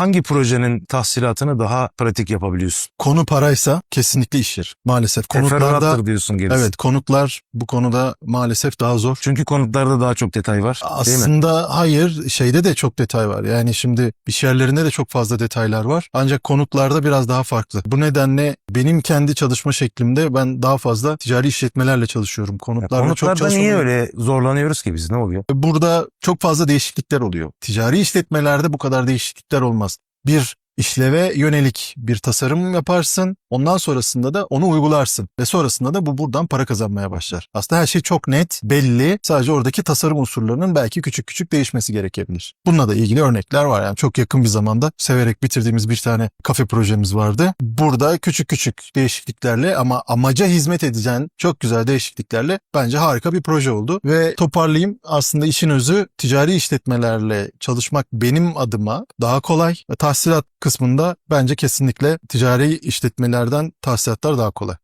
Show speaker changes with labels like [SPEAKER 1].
[SPEAKER 1] hangi projenin tahsilatını daha pratik yapabiliyorsun?
[SPEAKER 2] Konu paraysa kesinlikle iş yeri. Maalesef konutlarda
[SPEAKER 1] diyorsun gerisi.
[SPEAKER 2] evet konutlar bu konuda maalesef daha zor.
[SPEAKER 1] Çünkü konutlarda daha çok detay var. değil mi?
[SPEAKER 2] Aslında hayır şeyde de çok detay var. Yani şimdi iş yerlerinde de çok fazla detaylar var. Ancak konutlarda biraz daha farklı. Bu nedenle benim kendi çalışma şeklimde ben daha fazla ticari işletmelerle çalışıyorum.
[SPEAKER 1] Ya
[SPEAKER 2] Konutlarla çok
[SPEAKER 1] Konutlarda niye öyle zorlanıyoruz ki biz? Ne oluyor?
[SPEAKER 2] Burada çok fazla değişiklikler oluyor. Ticari işletmelerde bu kadar değişiklikler olmaz. Bir işleve yönelik bir tasarım yaparsın. Ondan sonrasında da onu uygularsın. Ve sonrasında da bu buradan para kazanmaya başlar. Aslında her şey çok net, belli. Sadece oradaki tasarım unsurlarının belki küçük küçük değişmesi gerekebilir. Bununla da ilgili örnekler var. Yani çok yakın bir zamanda severek bitirdiğimiz bir tane kafe projemiz vardı. Burada küçük küçük değişikliklerle ama amaca hizmet edeceğin çok güzel değişikliklerle bence harika bir proje oldu. Ve toparlayayım aslında işin özü ticari işletmelerle çalışmak benim adıma daha kolay. Tahsilat kısmında bence kesinlikle ticari işletmelerden tahsilatlar daha kolay.